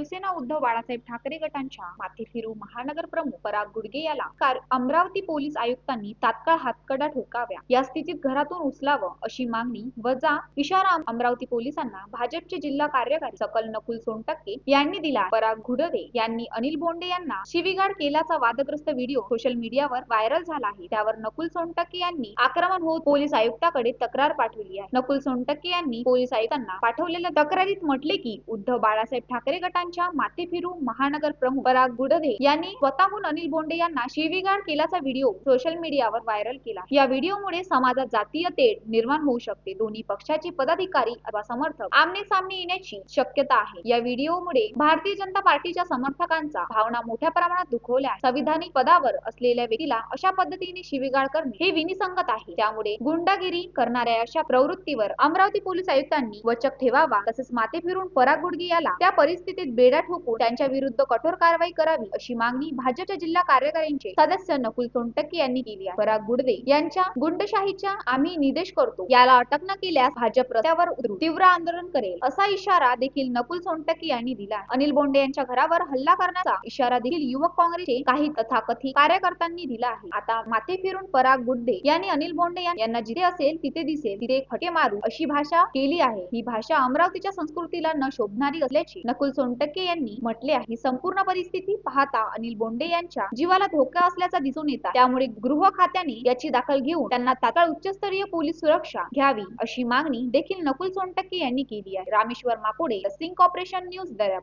शिवसेना उद्धव बाळासाहेब ठाकरे गटांच्या माथी फिरू महानगर प्रमुख पराग गुडगे याला अमरावती पोलीस आयुक्तांनी तात्काळ हातकडा ठोकाव्या. या स्थितीत घरातून उचलावं अशी मागणी वजा इशारा अमरावती पोलिसांना भाजपचे जिल्हा कार्यकारी सकल नकुल सोनटक्के यांनी दिला. पराग गुडगे यांनी अनिल बोंडे यांना शिवीगाळ केल्याचा वादग्रस्त व्हिडिओ सोशल मीडियावर व्हायरल झाला आहे. त्यावर नकुल सोनटक्के यांनी आक्रमण होत पोलीस आयुक्ताकडे तक्रार पाठवली आहे. नकुल सोनटक्के यांनी पोलीस आयुक्तांना पाठवलेल्या तक्रारीत म्हटले की उद्धव बाळासाहेब ठाकरे गटांनी माते फिरू महानगर प्रमुख पराग गुडदे यांनी स्वतःहून अनिल बोंडे यांना शिवीगाळ केल्याचा व्हिडिओ सोशल मीडियावर व्हायरल केला. या व्हिडिओमुळे समाजात जातीय तेढ निर्माण होऊ शकते. दोन्ही पक्षाचे पदाधिकारी अथवा समर्थक आमने सामने येण्याची शक्यता आहे. या व्हिडिओमुळे भारतीय जनता पार्टीच्या समर्थकांचा भावना मोठ्या प्रमाणात दुखवल्या. संविधानिक पदावर असलेल्या व्यक्तीला अशा पद्धतीने शिवीगाळ करणे हे विनिसंगत आहे. त्यामुळे गुंडागिरी करणाऱ्या अशा प्रवृत्तीवर अमरावती पोलीस आयुक्तांनी वचक ठेवावा तसेच माते फिरून पराग गुडगी याला त्या परिस्थितीत बेडा ठोकून त्यांच्या विरुद्ध कठोर कारवाई करावी अशी मागणी भाजपच्या जिल्हा कार्यकारिणीचे सदस्य नकुल सोनटक्के यांनी केली आहे. पराग गुडदे यांच्या गुंडशाहीच्या आम्ही निदेश करतो. याला अटक न केल्यास भाजप रस्त्यावर उतरून तीव्र आंदोलन करेल असा इशारा देखील नकुल सोनटक्के यांनी दिला अनिल बोंडे यांच्या घरावर हल्ला करण्याचा इशारा देखील युवक काँग्रेसचे काही तथाकथित कार्यकर्त्यांनी दिला आहे. आता माथे फिरून पराग गुड्डे यांनी अनिल बोंडे यांना जिथे असेल तिथे दिसेल तिथे फटे मारू अशी भाषा केली आहे. ही भाषा अमरावतीच्या संस्कृतीला न शोभणारी असल्याची नकुल सोनटक्के यांनी म्हटले आहे संपूर्ण परिस्थिती पाहता अनिल बोंडे यांच्या जीवाला धोका असल्याचा दिसून येतात. त्यामुळे गृह खात्याने याची दखल घेऊन त्यांना तात्काळ उच्चस्तरीय पोलीस सुरक्षा घ्यावी अशी मागणी देखील नकुल सोनटक्के यांनी केली आहे. रामेश्वर माकोडे सिंग कॉर्पोरेशन न्यूज दर्यापूर.